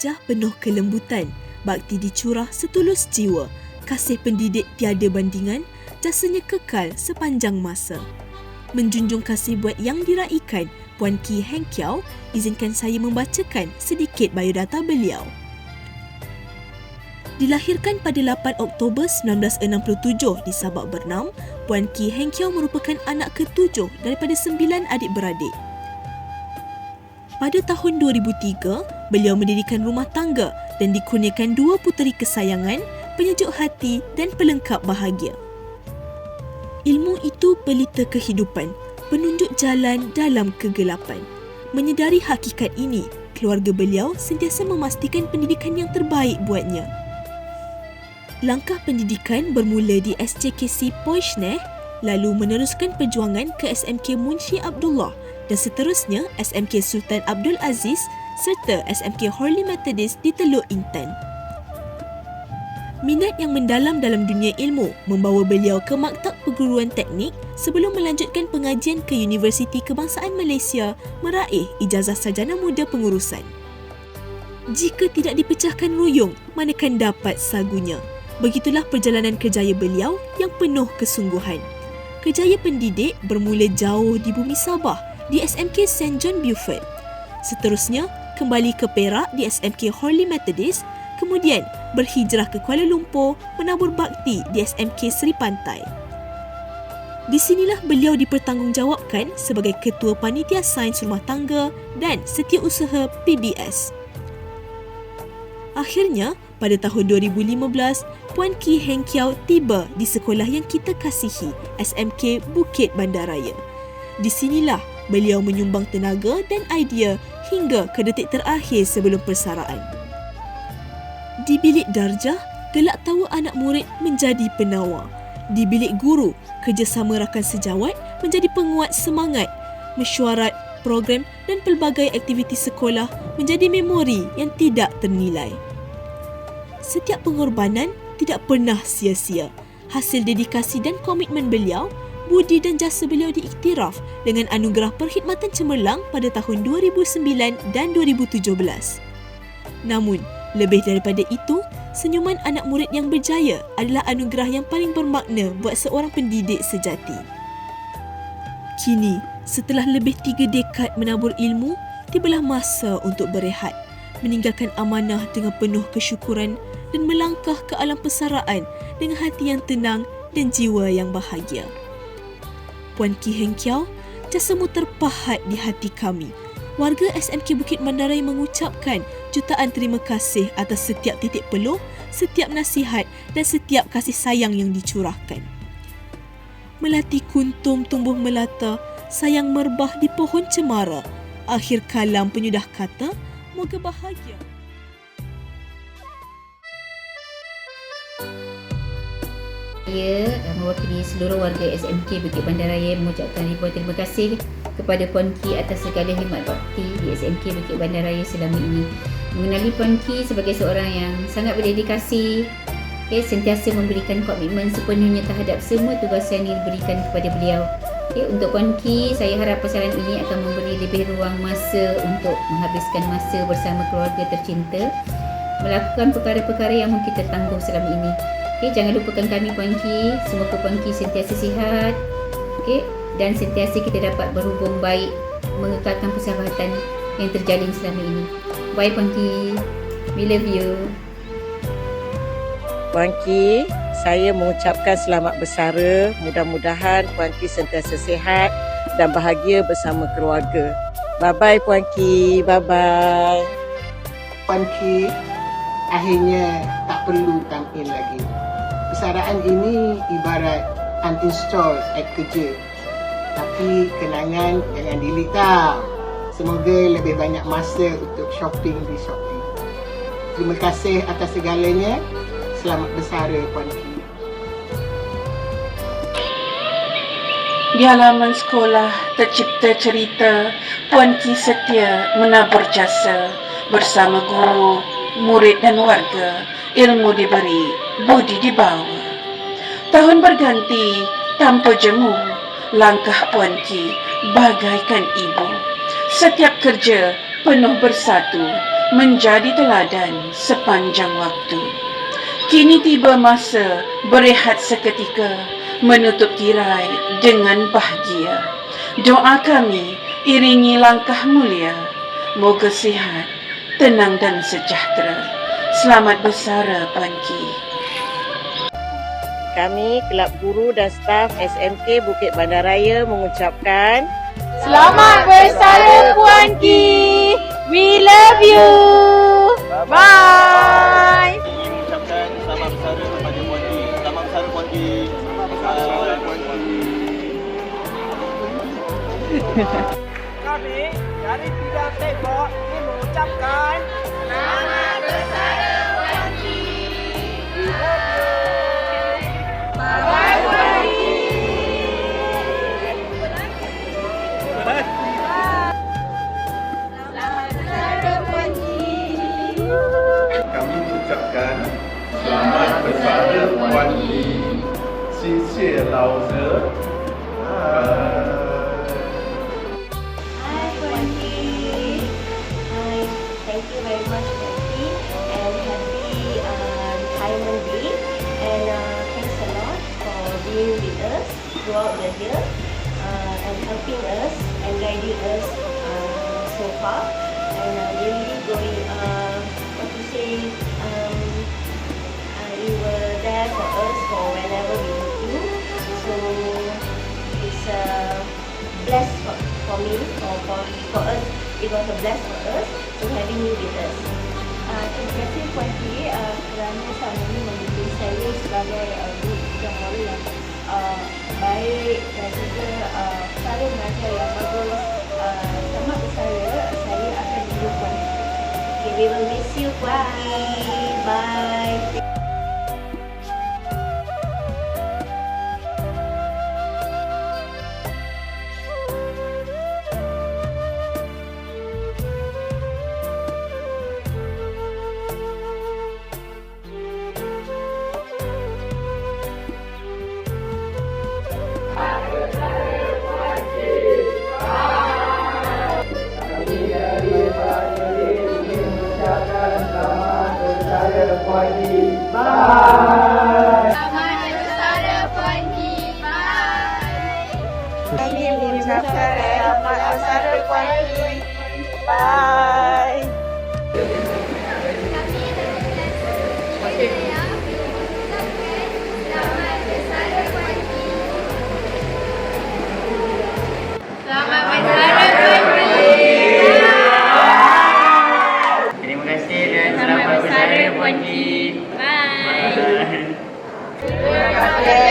wajah penuh kelembutan, bakti dicurah setulus jiwa, kasih pendidik tiada bandingan, jasanya kekal sepanjang masa. Menjunjung kasih buat yang diraikan, Puan Ki Heng Kiao, izinkan saya membacakan sedikit biodata beliau. Dilahirkan pada 8 Oktober 1967 di Sabak Bernam, Puan Ki Heng Kiao merupakan anak ketujuh daripada sembilan adik-beradik. Pada tahun 2003, beliau mendirikan rumah tangga dan dikurniakan dua puteri kesayangan, penyejuk hati dan pelengkap bahagia. Ilmu itu pelita kehidupan, penunjuk jalan dalam kegelapan. Menyedari hakikat ini, keluarga beliau sentiasa memastikan pendidikan yang terbaik buatnya. Langkah pendidikan bermula di SJKC Poishneh, lalu meneruskan perjuangan ke SMK Munshi Abdullah dan seterusnya SMK Sultan Abdul Aziz serta SMK Horli Methodist di Teluk Intan. Minat yang mendalam dalam dunia ilmu membawa beliau ke Maktab Perguruan Teknik sebelum melanjutkan pengajian ke Universiti Kebangsaan Malaysia meraih ijazah sarjana muda pengurusan. Jika tidak dipecahkan ruyung, manakan dapat sagunya. Begitulah perjalanan kerjaya beliau yang penuh kesungguhan. Kerjaya pendidik bermula jauh di bumi Sabah di SMK St. John Beaufort. Seterusnya, kembali ke Perak di SMK Horley Methodist, kemudian berhijrah ke Kuala Lumpur menabur bakti di SMK Seri Pantai. Di sinilah beliau dipertanggungjawabkan sebagai Ketua Panitia Sains Rumah Tangga dan Setiausaha PBS. Akhirnya, pada tahun 2015, Puan Ki Heng Kiao tiba di sekolah yang kita kasihi, SMK Bukit Bandaraya. Di sinilah beliau menyumbang tenaga dan idea hingga ke detik terakhir sebelum persaraan. Di bilik darjah, gelak tawa anak murid menjadi penawar. Di bilik guru, kerjasama rakan sejawat menjadi penguat semangat. Mesyuarat, program dan pelbagai aktiviti sekolah menjadi memori yang tidak ternilai. Setiap pengorbanan tidak pernah sia-sia. Hasil dedikasi dan komitmen beliau, budi dan jasa beliau diiktiraf dengan anugerah perkhidmatan cemerlang pada tahun 2009 dan 2017. Namun, lebih daripada itu, senyuman anak murid yang berjaya adalah anugerah yang paling bermakna buat seorang pendidik sejati. Kini, setelah lebih tiga dekad menabur ilmu, tibalah masa untuk berehat, meninggalkan amanah dengan penuh kesyukuran dan melangkah ke alam persaraan dengan hati yang tenang dan jiwa yang bahagia. Puan Ki Heng Kiao, jasamu terpahat di hati kami. Warga SMK Bukit Mandarai mengucapkan jutaan terima kasih atas setiap titik peluh, setiap nasihat dan setiap kasih sayang yang dicurahkan. Melati kuntum tumbuh melata, sayang merbah di pohon cemara. Akhir kalam penyudah kata, moga bahagia. Saya mewakili seluruh warga SMK Bukit Bandaraya mengucapkan ribuan terima kasih kepada Puan Ki atas segala khidmat bakti di SMK Bukit Bandaraya selama ini. Mengenali Puan Ki sebagai seorang yang sangat berdedikasi, okay, sentiasa memberikan komitmen sepenuhnya terhadap semua tugas yang diberikan kepada beliau. Okay, untuk Puan Ki, saya harap pasaran ini akan memberi lebih ruang masa untuk menghabiskan masa bersama keluarga tercinta, melakukan perkara-perkara yang mungkin tertangguh selama ini. Okay, jangan lupakan kami Puan Ki. Semoga Puan Ki sentiasa sihat. Okay, dan sentiasa kita dapat berhubung baik mengekalkan persahabatan yang terjalin selama ini. Bye Puan Ki. We love you. Puan Ki, saya mengucapkan selamat bersara. Mudah-mudahan Puan Ki sentiasa sihat dan bahagia bersama keluarga. Bye-bye Puan Ki. Bye-bye. Puan Ki, akhirnya tak perlu tampil lagi persaraan ini ibarat uninstall app kerja. Tapi kenangan jangan delete tau. Semoga lebih banyak masa untuk shopping di Shopee. Terima kasih atas segalanya. Selamat bersara Puan Ki. Di halaman sekolah tercipta cerita Puan Ki setia menabur jasa bersama guru, murid dan warga. Ilmu diberi, budi dibawa. Tahun berganti, tanpa jemu, langkah Puan Ki bagaikan ibu. Setiap kerja penuh bersatu, menjadi teladan sepanjang waktu. Kini tiba masa berehat seketika, menutup tirai dengan bahagia. Doa kami iringi langkah mulia. Moga sihat, tenang dan sejahtera. Selamat bersara Puan Ki. Kami, Kelab Guru dan staf SMK Bukit Bandaraya mengucapkan Selamat bersara Puan Ki. We love you. Bye. ingin mengucapkan selamat bersara kepada Puan Ki. Selamat bersara Puan Ki. Selamat bersara Puan Ki. Kami dari bidang tembok ingin mengucapkan kami ucapkan selamat bersara Puan Li. 谢谢老人。 Thank you very much, Wendy, and happy uh, retirement day. And uh, thanks a lot for being with us throughout the year uh, and helping us and guiding us uh, so far. And uh, really going, uh, what to say, um, uh, you were there for us for whenever we need you. So it's uh, blessed for, for me or for, for us. It was a bless for us having you. Uh, terima kasih Puan Ki uh, kerana selama ini saya sebagai uh, guru yang uh, baik dan juga uh, cara mengajar yang bagus. Uh, selamat bersara. Saya akan rindu Puan Ki. Okay, we will miss you, Puan. Yeah. Bye. Bye. Bye.